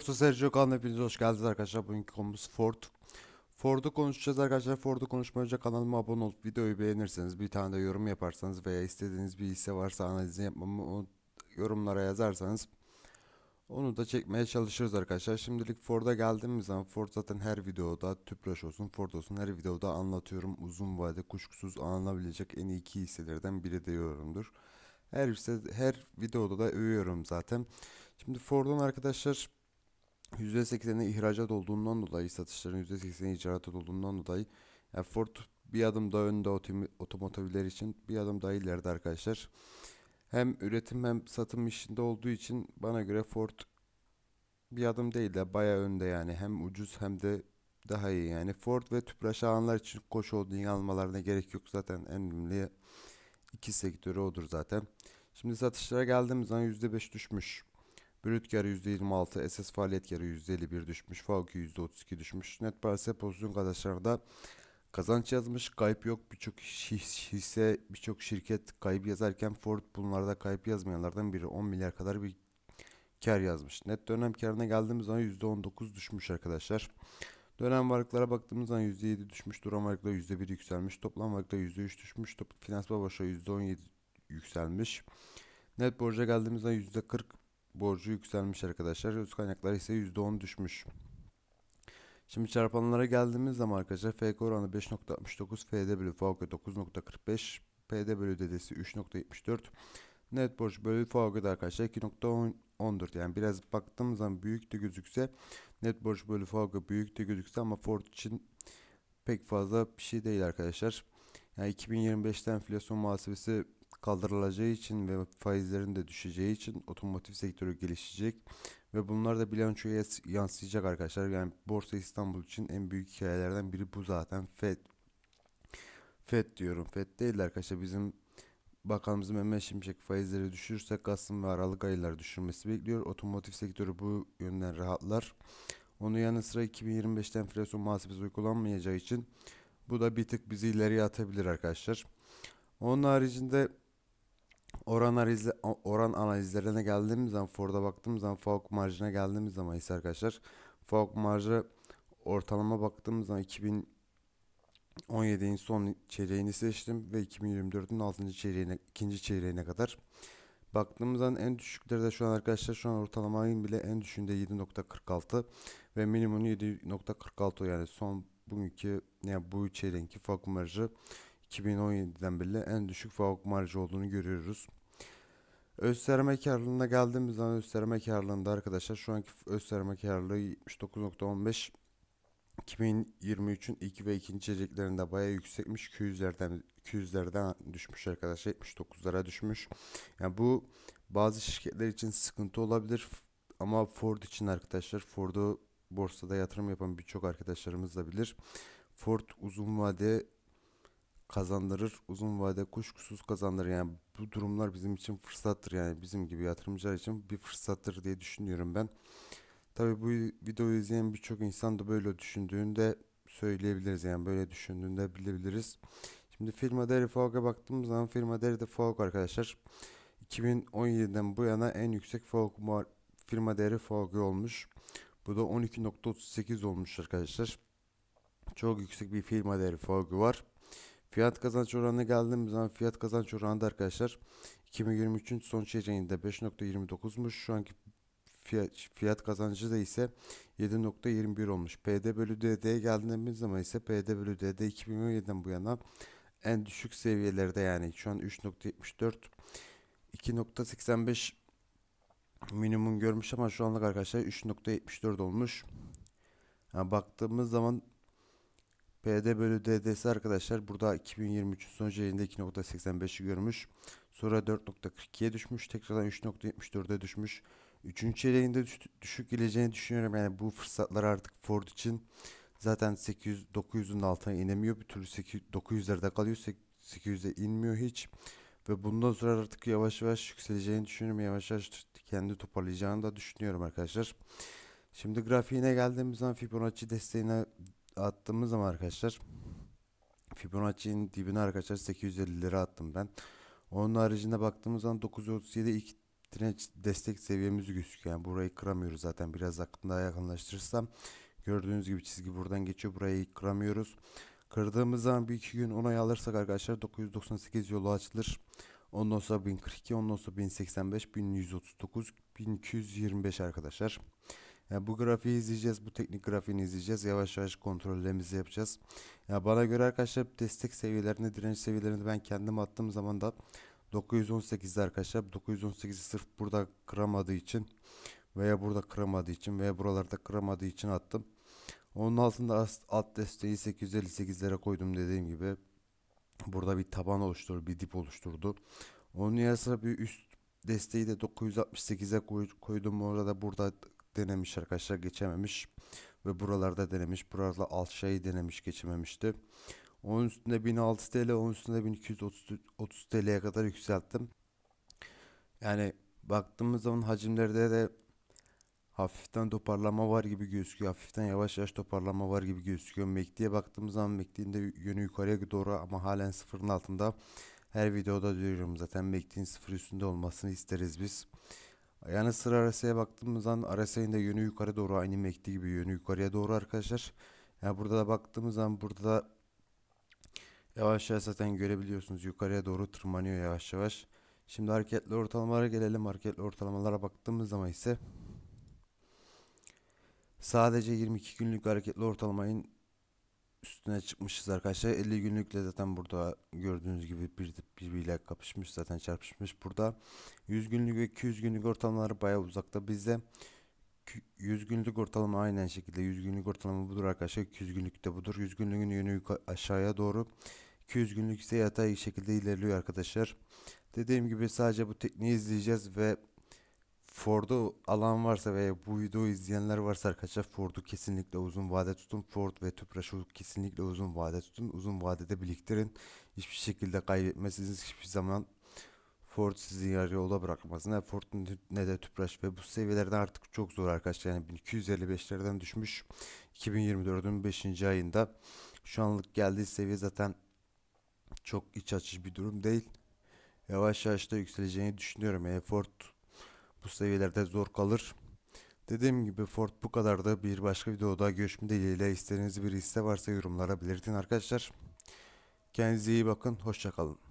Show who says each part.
Speaker 1: Borsa Sergio kanalına hepiniz hoş geldiniz arkadaşlar. Bugünkü konumuz Ford. Ford'u konuşacağız arkadaşlar. Ford'u konuşmadan önce kanalıma abone olup videoyu beğenirseniz bir tane de yorum yaparsanız veya istediğiniz bir hisse varsa analizini yapmamı o yorumlara yazarsanız onu da çekmeye çalışırız arkadaşlar. Şimdilik Ford'a geldiğimiz zaman Ford zaten her videoda Tüpraş olsun Ford olsun her videoda anlatıyorum. Uzun vade kuşkusuz alınabilecek en iyi hisselerden biri diyorumdur. Her hisse, her videoda da övüyorum zaten. Şimdi Ford'un arkadaşlar %80'i ihracat olduğundan dolayı satışların %80'i icarat olduğundan dolayı yani Ford bir adım daha önde otomi- otomotivler için bir adım daha ileride arkadaşlar. Hem üretim hem satım işinde olduğu için bana göre Ford bir adım değil de bayağı önde yani hem ucuz hem de daha iyi yani Ford ve Tüpraş alanlar için koç holding almalarına gerek yok zaten en önemli iki sektörü odur zaten. Şimdi satışlara geldiğimiz zaman %5 düşmüş. Brüt karı %26, esas faaliyet karı %51 düşmüş, FAVQ %32 düşmüş. Net parasal pozisyon kazançlarda kazanç yazmış, kayıp yok. Birçok hisse, birçok şirket kayıp yazarken Ford bunlarda kayıp yazmayanlardan biri 10 milyar kadar bir kar yazmış. Net dönem karına geldiğimiz zaman %19 düşmüş arkadaşlar. Dönem varlıklara baktığımız zaman %7 düşmüş, duran varlıklar %1 yükselmiş, toplam varlıklar %3 düşmüş, top, finansman başa %17 yükselmiş. Net borca geldiğimiz zaman %40 borcu yükselmiş arkadaşlar. Öz kaynaklar ise %10 düşmüş. Şimdi çarpanlara geldiğimiz zaman arkadaşlar FK oranı 5.69, FD bölü FAVK 9.45, PD bölü DD'si 3.74, net borç bölü FAVK da arkadaşlar 2.14 yani biraz baktığımız zaman büyük de gözükse net borç bölü FAVK büyük de gözükse ama Ford için pek fazla bir şey değil arkadaşlar. Yani 2025'ten enflasyon muhasebesi kaldırılacağı için ve faizlerin de düşeceği için otomotiv sektörü gelişecek ve bunlar da bilançoya yansıyacak arkadaşlar. Yani Borsa İstanbul için en büyük hikayelerden biri bu zaten. FED FED diyorum. FED değil de arkadaşlar bizim Bakanımız Mehmet Şimşek faizleri düşürürse Kasım ve Aralık ayları düşürmesi bekliyor. Otomotiv sektörü bu yönden rahatlar. Onun yanı sıra 2025'te enflasyon muhasebesi uygulanmayacağı için bu da bir tık bizi ileriye atabilir arkadaşlar. Onun haricinde oran analizi, oran analizlerine geldiğimiz zaman Ford'a baktığımız zaman FAVK marjına geldiğimiz zaman ise arkadaşlar FAVK marjı ortalama baktığımız zaman 2017'in son çeyreğini seçtim ve 2024'ün 6. çeyreğine, ikinci çeyreğine kadar baktığımız zaman en düşükleri de şu an arkadaşlar şu an ortalamanın bile en düşüğünde 7.46 ve minimumu 7.46 yani son bugünkü yani bu çeyreğinki FAVK marjı 2017'den beri en düşük FAVK marjı olduğunu görüyoruz. Öz sermaye karlılığına geldiğimiz zaman öz sermaye karlılığında arkadaşlar şu anki öz sermaye karlılığı 79.15 2023'ün ilk ve ikinci çeyreklerinde bayağı yüksekmiş. 200'lerden 200'lerden düşmüş arkadaşlar. 79'lara düşmüş. Yani bu bazı şirketler için sıkıntı olabilir ama Ford için arkadaşlar Ford'u borsada yatırım yapan birçok arkadaşlarımız da bilir. Ford uzun vade kazandırır. Uzun vade kuşkusuz kazandırır. Yani bu durumlar bizim için fırsattır. Yani bizim gibi yatırımcılar için bir fırsattır diye düşünüyorum ben. Tabii bu videoyu izleyen birçok insan da böyle düşündüğünü de söyleyebiliriz. Yani böyle düşündüğünü de bilebiliriz. Şimdi firma değeri FAVK'a baktığımız zaman firma değeri de FAVK arkadaşlar. 2017'den bu yana en yüksek mar- firma değeri FAVK olmuş. Bu da 12.38 olmuş arkadaşlar. Çok yüksek bir firma değeri FAVK var. Fiyat kazanç oranına geldiğimiz zaman fiyat kazanç oranı da arkadaşlar 2023'ün son çeyreğinde 5.29'muş. Şu anki fiyat, fiyat kazancı da ise 7.21 olmuş. PD bölü DD'ye geldiğimiz zaman ise PD bölü DD 2017'den bu yana en düşük seviyelerde yani şu an 3.74 2.85 minimum görmüş ama şu anlık arkadaşlar 3.74 olmuş. Yani baktığımız zaman PD bölü DD'si arkadaşlar burada 2023'ün son çeyreğinde 2.85'i görmüş. Sonra 4.42'ye düşmüş. Tekrardan 3.74'e düşmüş. Üçüncü çeyreğinde düş- düşük geleceğini düşünüyorum. Yani bu fırsatlar artık Ford için zaten 800 900'ün altına inemiyor. Bir türlü 800 900'lerde kalıyor. 800'e inmiyor hiç. Ve bundan sonra artık yavaş yavaş yükseleceğini düşünüyorum. Yavaş yavaş kendi toparlayacağını da düşünüyorum arkadaşlar. Şimdi grafiğine geldiğimiz zaman Fibonacci desteğine attığımız zaman arkadaşlar Fibonacci'nin dibine arkadaşlar 850 lira attım ben. Onun haricinde baktığımız zaman 937 ilk direnç destek seviyemiz gözüküyor. Yani burayı kıramıyoruz zaten. Biraz daha yakınlaştırırsam gördüğünüz gibi çizgi buradan geçiyor. Burayı kıramıyoruz. Kırdığımız zaman bir iki gün onay alırsak arkadaşlar 998 yolu açılır. Ondan sonra 1042, ondan sonra 1085, 1139, 1225 arkadaşlar. Yani bu grafiği izleyeceğiz. Bu teknik grafiğini izleyeceğiz. Yavaş yavaş kontrollerimizi yapacağız. Ya bana göre arkadaşlar destek seviyelerini, direnç seviyelerini ben kendim attığım zaman da 918'de arkadaşlar 918'i sırf burada kıramadığı için veya burada kıramadığı için veya buralarda kıramadığı için attım. Onun altında alt desteği 858'lere koydum dediğim gibi. Burada bir taban oluşturdu, bir dip oluşturdu. Onun yanı sıra bir üst desteği de 968'e koy- koydum. Orada burada denemiş arkadaşlar geçememiş. Ve buralarda denemiş. Buralarda alt şeyi denemiş geçememişti. Onun üstünde 1006 TL, onun üstünde 1230 30 TL'ye kadar yükselttim. Yani baktığımız zaman hacimlerde de hafiften toparlama var gibi gözüküyor. Hafiften yavaş yavaş toparlama var gibi gözüküyor. MACD'ye baktığımız zaman MACD'nin de yönü yukarıya doğru ama halen sıfırın altında. Her videoda diyorum zaten MACD'nin sıfır üstünde olmasını isteriz biz. Yani sıra RSI'ye baktığımız zaman RSI'nin de yönü yukarı doğru aynı MACD gibi yönü yukarıya doğru arkadaşlar. Yani burada da baktığımız zaman burada da yavaş yavaş zaten görebiliyorsunuz yukarıya doğru tırmanıyor yavaş yavaş. Şimdi hareketli ortalamalara gelelim. Hareketli ortalamalara baktığımız zaman ise sadece 22 günlük hareketli ortalamanın üstüne çıkmışız arkadaşlar. 50 günlükle zaten burada gördüğünüz gibi bir birbiriyle kapışmış zaten çarpışmış. Burada 100 günlük ve 200 günlük ortalamaları bayağı uzakta. Bizde kü- 100 günlük ortalama aynen şekilde 100 günlük ortalama budur arkadaşlar. 200 günlük de budur. 100 günlüğün yönü aşağıya doğru. 200 günlük ise yatay şekilde ilerliyor arkadaşlar. Dediğim gibi sadece bu tekniği izleyeceğiz ve Ford'u alan varsa veya bu videoyu izleyenler varsa arkadaşlar Ford'u kesinlikle uzun vade tutun. Ford ve Tüpraş'ı kesinlikle uzun vade tutun. Uzun vadede biriktirin. Hiçbir şekilde kaybetmezsiniz. Hiçbir zaman Ford sizi yarı yolda bırakmaz. Ne Ford ne de Tüpraş ve bu seviyelerde artık çok zor arkadaşlar. Yani 1255'lerden düşmüş 2024'ün 5. ayında. Şu anlık geldiği seviye zaten çok iç açıcı bir durum değil. Yavaş yavaş da yükseleceğini düşünüyorum. Yani Ford bu seviyelerde zor kalır. Dediğim gibi Ford bu kadar da bir başka videoda görüşme dileğiyle istediğiniz bir hisse varsa yorumlara belirtin arkadaşlar. Kendinize iyi bakın. Hoşçakalın.